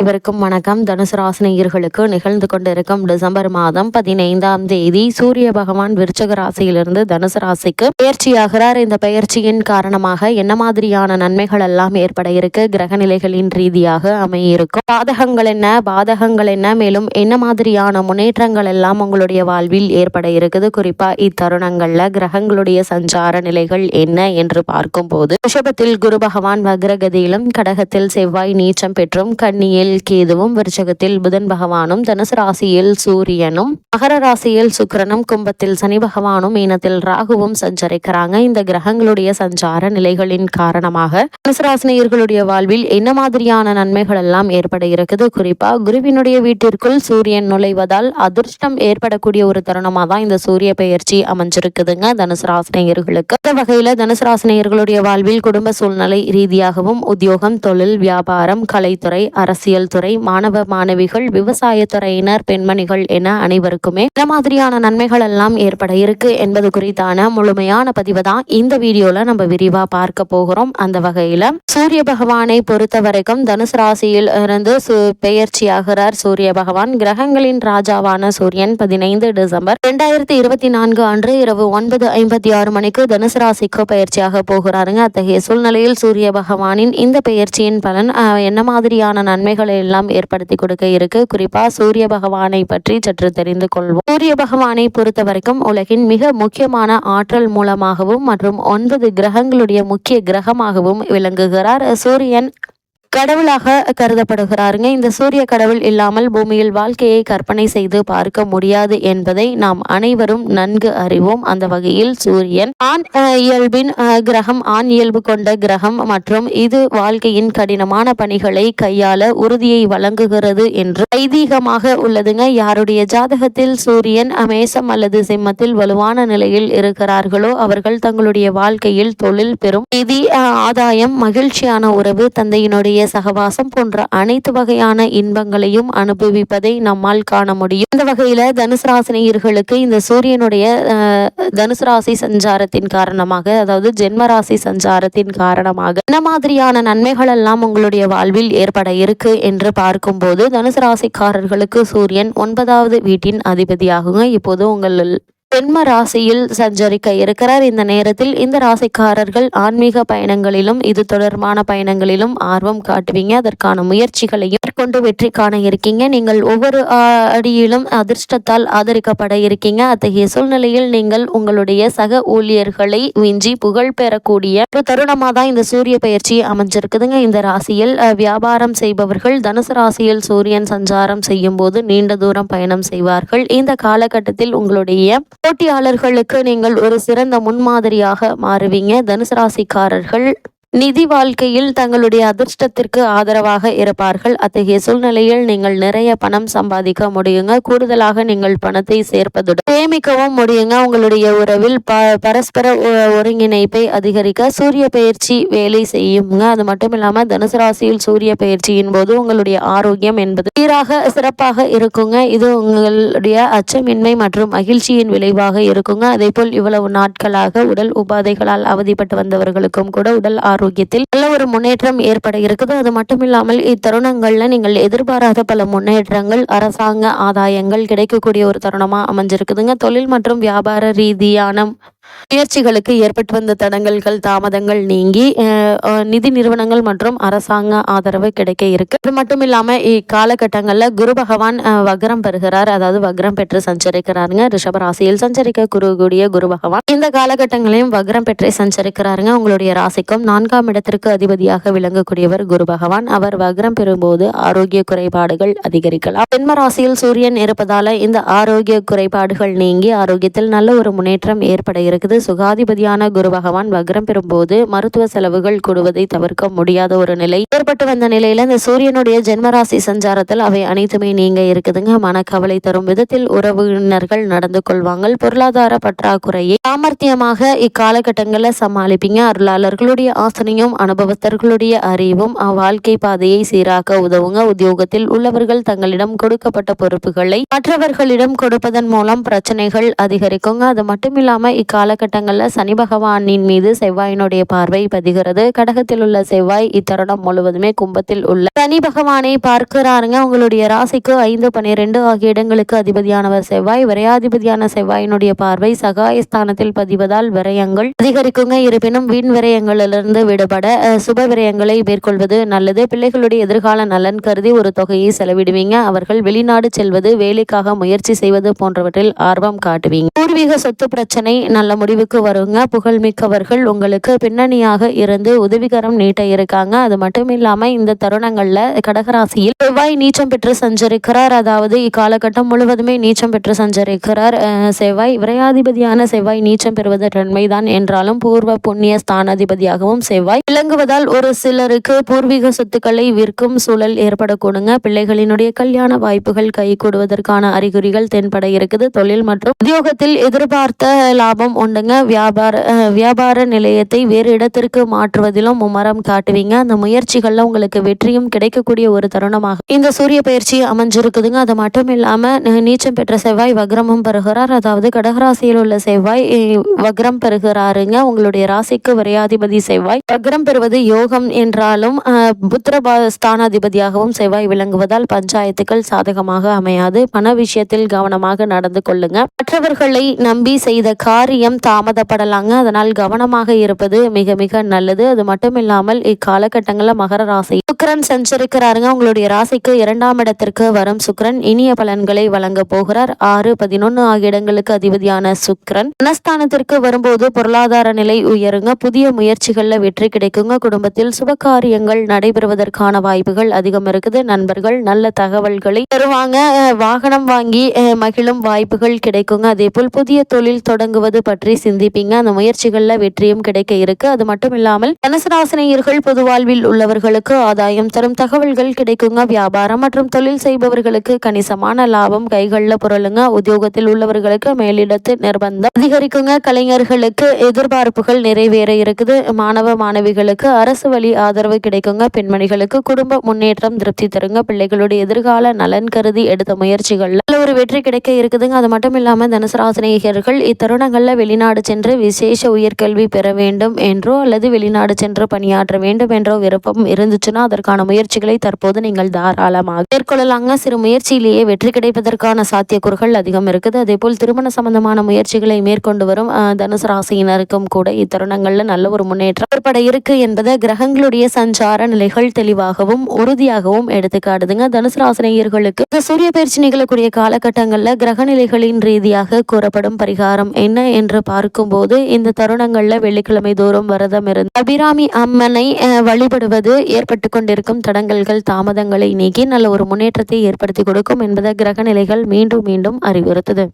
அனைவருக்கும் வணக்கம். தனுசு ராசினியர்களுக்கு நிகழ்ந்து கொண்டிருக்கும் டிசம்பர் மாதம் பதினைந்தாம் தேதி சூரிய பகவான் விருச்சக ராசியிலிருந்து தனுசு ராசிக்கு பயிற்சியாகிறார் இந்த பயிற்சியின் காரணமாக என்ன மாதிரியான நன்மைகள் எல்லாம் ஏற்பட இருக்கு? கிரக நிலைகளின் ரீதியாக அமையிருக்கும். பாதகங்கள் என்ன? பாதகங்கள் என்ன? மேலும் என்ன மாதிரியான முன்னேற்றங்கள் எல்லாம் உங்களுடைய வாழ்வில் ஏற்பட இருக்குது? குறிப்பா இத்தருணங்கள்ல கிரகங்களுடைய சஞ்சார நிலைகள் என்ன என்று பார்க்கும்போது ரிஷபத்தில் குரு பகவான் வக்ரகதியிலும் கடகத்தில் செவ்வாய் நீச்சம் பெற்றும் கன்னியில் கேதுவும் விருச்சகத்தில் புதன் பகவானும் தனுசு ராசியில் சூரியனும் மகர ராசியில் சுக்கரனும் கும்பத்தில் சனி பகவானும் மீனத்தில் ராகுவும் சஞ்சரிக்கிறாங்க. இந்த கிரகங்களுடைய சஞ்சார நிலைகளின் காரணமாக தனுசு ராசினியர்களுடைய வாழ்வில் என்ன மாதிரியான நன்மைகள் எல்லாம் ஏற்பட இருக்குது? குறிப்பா குருவினுடைய வீட்டிற்குள் சூரியன் நுழைவதால் அதிர்ஷ்டம் ஏற்படக்கூடிய ஒரு தருணமா தான் இந்த சூரிய பெயர்ச்சி அமைஞ்சிருக்குதுங்க தனுசு ராசினியர்களுக்கு. இந்த வகையில தனுசு ராசினியர்களுடைய வாழ்வில் குடும்ப சூழ்நிலை ரீதியாகவும் உத்தியோகம் தொழில் வியாபாரம் கலைத்துறை அரசியல் துறை மாணவ மாணவிகள் விவசாயத்துறையினர் பெண்மணிகள் என அனைவருக்குமே இந்த மாதிரியான நன்மைகள் எல்லாம் ஏற்பட இருக்கு என்பது குறித்தான முழுமையான பதிவு தான் இந்த வீடியோல நம்ம விரிவா பார்க்க போகிறோம். அந்த வகையில சூரிய பகவானை பொறுத்த வரைக்கும் தனுசு ராசியில் இருந்து பெயர்ச்சியாகிறார் சூரிய பகவான். கிரகங்களின் ராஜாவான சூரியன் பதினைந்து டிசம்பர் இரண்டாயிரத்தி இருபத்தி நான்கு அன்று இரவு ஒன்பது ஐம்பத்தி ஆறு மணிக்கு தனுசு ராசிக்கு பயிற்சியாக போகிறாருங்க. அத்தகைய சூழ்நிலையில் சூரிய பகவானின் இந்த பெயர்ச்சியின் பலன் என்ன மாதிரியான நன்மைகள் எல்லாம் ஏற்படுத்தி கொடுக்க இருக்கு. குறிப்பா சூரிய பகவானை பற்றி சற்று தெரிந்து கொள்வோம். சூரிய பகவானை பொறுத்த வரைக்கும் உலகின் மிக முக்கியமான ஆற்றல் மூலமாகவும் மற்றும் ஒன்பது கிரகங்களுடைய முக்கிய கிரகமாகவும் விளங்குகிறார் சூரியன். கடவுளாக கருதப்படுகிறாருங்க. இந்த சூரிய கடவுள் இல்லாமல் பூமியில் வாழ்க்கையை கற்பனை செய்து பார்க்க முடியாது என்பதை நாம் அனைவரும் நன்கு அறிவோம். அந்த வகையில் சூரியன் ஆண் இயல்பின் கிரகம் ஆண் இயல்பு கொண்ட கிரகம் மற்றும் இது வாழ்க்கையின் கடினமான பணிகளை கையாள உறுதியை வழங்குகிறது என்று ஐதீகமாக உள்ளதுங்க. யாருடைய ஜாதகத்தில் சூரியன் அமேசம் அல்லது சிம்மத்தில் வலுவான நிலையில் இருக்கிறார்களோ அவர்கள் தங்களுடைய வாழ்க்கையில் தொழில் பெறும். நிதி ஆதாயம் மகிழ்ச்சியான உறவு தந்தையினுடைய சகவாசம் போன்ற அனைத்து வகையான இன்பங்களையும் அனுபவிப்பதை நம்மால் காண முடியும். இந்த வகையில தனுசு ராசினியர்களுக்கு இந்த சூரியனுடைய தனுசு ராசி சஞ்சாரத்தின் காரணமாக அதாவது ஜென்ம ராசி சஞ்சாரத்தின் காரணமாக என்ன மாதிரியான நன்மைகள் எல்லாம் உங்களுடைய வாழ்வில் ஏற்பட இருக்கு என்று பார்க்கும்போது தனுசு ராசிக்காரர்களுக்கு சூரியன் ஒன்பதாவது வீட்டின் அதிபதியாகுங்க. இப்போது உங்கள் ஜென்ம ராசியில் சஞ்சரிக்க இருக்கிறார். இந்த நேரத்தில் இந்த ராசிக்காரர்கள் ஆன்மீக பயணங்களிலும் இது தொடர்பான பயணங்களிலும் ஆர்வம் காட்டுவீங்க. அதற்கான முயற்சிகளையும் கொண்டு வெற்றி காண இருக்கீங்க. நீங்கள் ஒவ்வொரு அடியிலும் அதிர்ஷ்டத்தால் ஆதரிக்கப்பட இருக்கீங்க. அத்தகைய சூழ்நிலையில் நீங்கள் உங்களுடைய சக ஊழியர்களை விஞ்சி புகழ் பெறக்கூடிய ஒரு தருணமாக தான் இந்த சூரிய பயிற்சி அமைஞ்சிருக்குதுங்க. இந்த ராசியில் வியாபாரம் செய்பவர்கள் தனுசு ராசியில் சூரியன் சஞ்சாரம் செய்யும் போது நீண்ட தூரம் பயணம் செய்வார்கள். இந்த காலகட்டத்தில் உங்களுடைய போட்டியாளர்களுக்கு நீங்கள் ஒரு சிறந்த முன்மாதிரியாக மாறுவீங்க. தனுசு ராசிக்காரர்கள் நிதி வாழ்க்கையில் தங்களுடைய அதிர்ஷ்டத்திற்கு ஆதரவாக இருப்பார்கள். அத்தகைய சூழ்நிலையில் நீங்கள் நிறைய பணம் சம்பாதிக்க முடியுங்க. கூடுதலாக நீங்கள் பணத்தை சேர்ப்பதுடன் சேமிக்கவும் முடியுங்க. உங்களுடைய உறவில் ப பரஸ்பர ஒருங்கிணைப்பை அதிகரிக்க சூரிய பயிற்சி வேலை செய்யுங்க. அது மட்டும் இல்லாம தனுசு ராசியில் சூரிய பயிற்சியின் போது உங்களுடைய ஆரோக்கியம் என்பது சீராக சிறப்பாக இருக்குங்க. இது உங்களுடைய அச்சமின்மை மற்றும் மகிழ்ச்சியின் விளைவாக இருக்குங்க. அதே போல் இவ்வளவு நாட்களாக உடல் உபாதைகளால் அவதிப்பட்டு வந்தவர்களுக்கும் கூட உடல் ஆரோக்கியம் ஆரோக்கியத்தில் நல்ல ஒரு முன்னேற்றம் ஏற்பட இருக்குது அது மட்டும் இல்லாமல் இத்தருணங்கள்ல நீங்கள் எதிர்பாராத பல முன்னேற்றங்கள் அரசாங்க ஆதாயங்கள் கிடைக்கக்கூடிய ஒரு தருணமா அமைஞ்சிருக்குதுங்க. தொழில் மற்றும் வியாபார ரீதியான முயற்சிகளுக்கு ஏற்பட்டு வந்த தடங்கல்கள் தாமதங்கள் நீங்கி நிதி நிறுவனங்கள் மற்றும் அரசாங்க ஆதரவு கிடைக்க இருக்கு. அது மட்டும் இல்லாம இக்காலகட்டங்களில் குரு பகவான் வக்ரம் பெறுகிறார். அதாவது வக்ரம் பெற்று சஞ்சரிக்கிறாருங்க. ரிஷபராசியில் சஞ்சரிக்க குரு கூடிய குரு பகவான். இந்த காலகட்டங்களையும் வக்ரம் பெற்றே சஞ்சரிக்கிறாருங்க. உங்களுடைய ராசிக்கும் நான்காம் இடத்திற்கு அதிபதியாக விளங்கக்கூடியவர் குரு பகவான். அவர் வக்ரம் பெறும்போது ஆரோக்கிய குறைபாடுகள் அதிகரிக்கலாம். ஜென்ம ராசியில் சூரியன் இருப்பதால இந்த ஆரோக்கிய குறைபாடுகள் நீங்கி ஆரோக்கியத்தில் நல்ல ஒரு முன்னேற்றம் ஏற்பட இருக்கு. இருக்குது. சுகாதிபதியான குரு பகவான் வக்ரம் பெறும்போது மருத்துவ செலவுகள் கூடுவதை தவிர்க்க முடியாத ஒரு நிலை ஏற்பட்டு வந்த நிலையில இந்த சூரியனுடைய ஜென்மராசி சஞ்சாரத்தில் அவை அனைத்துமே நீங்க இருக்குதுங்க. மனக்கவலை தரும் விதத்தில் உறவினர்கள் நடந்து கொள்வாங்க பொருளாதார பற்றாக்குறையை சாமர்த்தியமாக இக்காலகட்டங்களில் சமாளிப்பீங்க. அருளாளர்களுடைய ஆசனையும் அனுபவத்தர்களுடைய அறிவும் வாழ்க்கை பாதையை சீராக்க உதவுங்க. உத்தியோகத்தில் உள்ளவர்கள் தங்களிடம் கொடுக்கப்பட்ட பொறுப்புகளை மற்றவர்களிடம் கொடுப்பதன் மூலம் பிரச்சனைகள் அதிகரிக்குங்க. அது மட்டும் இல்லாம இக்கால காலகட்டங்களில் சனி பகவானின் மீது செவ்வாயினுடைய பார்வை பதிகிறது. கடகத்தில் உள்ள செவ்வாய் இத்தருணம் முழுவதுமே கும்பத்தில் உள்ள சனி பகவானை பார்க்கிறாருங்க. உங்களுடைய ராசிக்கு ஐந்து பன்னிரெண்டு ஆகிய இடங்களுக்கு அதிபதியானவர் செவ்வாய். விரையாதிபதியான செவ்வாயினுடைய பார்வை சகாயஸ்தானத்தில் பதிவதால் விரயங்கள் அதிகரிக்குங்க. இருப்பினும் வீண் விரயங்களிலிருந்து விடுபட சுப விரயங்களை மேற்கொள்வது நல்லது. பிள்ளைகளுடைய எதிர்கால நலன் கருதி ஒரு தொகையை செலவிடுவீங்க. அவர்கள் வெளிநாடு செல்வது வேலைக்காக முயற்சி செய்வது போன்றவற்றில் ஆர்வம் காட்டுவீங்க. பூர்வீக சொத்து பிரச்சனை நல்ல முடிவுக்கு வருங்க. புகழ்மிக்கவர்கள் உங்களுக்கு பின்னணியாக இருந்து உதவிகரம் நீட்ட இருக்காங்க. அது மட்டும் இல்லாம இந்த தருணங்கள்ல கடகராசியில் செவ்வாய் நீச்சம் பெற்று சஞ்சரிக்கிறார். அதாவது இக்காலகட்டம் முழுவதுமே நீச்சம் பெற்று சஞ்சரிக்கிறார். செவ்வாய் விரையாதிபதியான செவ்வாய் நீச்சம் பெறுவது நன்மைதான் என்றாலும் பூர்வ புண்ணிய ஸ்தானாதிபதியாகவும் செவ்வாய் விளங்குவதால் ஒரு சிலருக்கு பூர்வீக சொத்துக்களை விற்கும் சூழல் ஏற்படக்கூடுங்க. பிள்ளைகளினுடைய கல்யாண வாய்ப்புகள் கைகூடுவதற்கான அறிகுறிகள் தென்பட இருக்குது. தொழில் மற்றும் உத்தியோகத்தில் எதிர்பார்த்த லாபம் உண்டுங்க வியாபார வியாபார நிலையத்தை வேறு இடத்திற்கு மாற்றுவதிலும் மும்மரம் காட்டுவீங்க. அந்த முயற்சிகள்ல உங்களுக்கு வெற்றியும் கிடைக்கக்கூடிய ஒரு தருணமாக. இந்த சூரிய பயிற்சி அமைஞ்சிருக்குதுங்க. அது மட்டும் இல்லாம நீச்சம் பெற்ற செவ்வாய் வக்ரமும் பெறுகிறார். அதாவது கடகராசியில் உள்ள செவ்வாய் வக்ரம் பெறுகிறாருங்க. உங்களுடைய ராசிக்கு விரையாதிபதி செவ்வாய். வக்ரம் பெறுவது யோகம் என்றாலும் அஹ், புத்திர ஸ்தானாதிபதியாகவும் செவ்வாய் விளங்குவதால் பஞ்சாயத்துக்கள் சாதகமாக அமையாது. பண விஷயத்தில் கவனமாக நடந்து கொள்ளுங்க. மற்றவர்களை நம்பி செய்த காரியம் தாமதப்படலாங்க. அதனால் கவனமாக இருப்பது மிக மிக நல்லது. அது மட்டும் இல்லாமல் இக்காலகட்டங்களில் மகர ராசி. சுக்கரன் சஞ்சரிக்கிறாருங்க. உங்களுடைய ராசிக்கு இரண்டாம் இடத்திற்கு வரும் சுக்கரன். இனிய பலன்களை வழங்க போகிறார். ஆறு பதினொன்று ஆகிய இடங்களுக்கு அதிபதியான சுக்கரன். மனஸ்தானத்திற்கு வரும்போது பொருளாதார நிலை உயருங்க. புதிய முயற்சிகளில் வெற்றி கிடைக்குங்க. குடும்பத்தில் சுபகாரியங்கள் நடைபெறுவதற்கான வாய்ப்புகள் அதிகம் இருக்குது. நண்பர்கள் நல்ல தகவல்களை தருவாங்க. வாகனம் வாங்கி மகிழும் வாய்ப்புகள் கிடைக்குங்க. அதே போல் புதிய தொழில் தொடங்குவது பற்றி சிந்திப்பீங்க. அந்த முயற்சிகள்ல வெற்றியும் கிடைக்க இருக்கு. அது மட்டும் இல்லாமல் தனுசு பொதுவாழ்வில் உள்ளவர்களுக்கு ஆதாயம் தரும் தகவல்கள் கிடைக்குங்க. வியாபாரம் மற்றும் தொழில் செய்பவர்களுக்கு கணிசமான லாபம் கைகளில் புரளுங்க. உத்தியோகத்தில் உள்ளவர்களுக்கு மேலிடத்து நிர்பந்தம் அதிகரிக்குங்க. கலைஞர்களுக்கு எதிர்பார்ப்புகள் நிறைவேற இருக்குது. மாணவ மாணவிகளுக்கு அரசு வழி ஆதரவு கிடைக்குங்க. பெண்மணிகளுக்கு குடும்ப முன்னேற்றம் திருப்தி தருங்க. பிள்ளைகளுடைய எதிர்கால நலன் கருதி எடுத்த முயற்சிகள்ல ஒரு வெற்றி கிடைக்க இருக்குதுங்க. அது மட்டும் இல்லாம தனுசு இத்தருணங்களில் இத்தருணங்கள்ல வெளிநாடு சென்று விசேஷ உயர்கல்வி பெற வேண்டும் என்றோ அல்லது வெளிநாடு சென்று பணியாற்ற வேண்டும் என்றோ விருப்பம் இருந்துச்சுன்னா அதற்கான முயற்சிகளை தற்போது நீங்கள் தாராளமாக மேற்கொள்ளலாங்க. சிறு முயற்சியிலேயே வெற்றி கிடைப்பதற்கான சாத்தியக்கூறுகள் அதிகம் இருக்குது. அதே போல் திருமண சம்பந்தமான முயற்சிகளை மேற்கொண்டு வரும் தனுசு ராசியினருக்கும் கூட இத்தருணங்களில் நல்ல ஒரு முன்னேற்றம் ஏற்பட இருக்கு என்பதை கிரகங்களுடைய சஞ்சார நிலைகள் தெளிவாகவும் உறுதியாகவும் எடுத்துக்காடுதுங்க தனுசு ராசினியர்களுக்கு இந்த சூரிய பயிற்சி நிகழக்கூடிய காலகட்டங்களில் கிரக நிலைகளின் ரீதியாக கூறப்படும் பரிகாரம் என்ன என்று பார்க்கும்போது இந்த தருணங்களில் வெள்ளிக்கிழமை தோறும் விரதம் இருந்து அபிராமி அம்மனை வழிபடுவது ஏற்பட்டு கொண்டிருக்கும் தடங்கல்கள் தாமதங்களை நீக்கி நல்ல ஒரு முன்னேற்றத்தை ஏற்படுத்தி கொடுக்கும் என்பதை கிரக நிலைகள் மீண்டும் மீண்டும் அறிவுறுத்துது.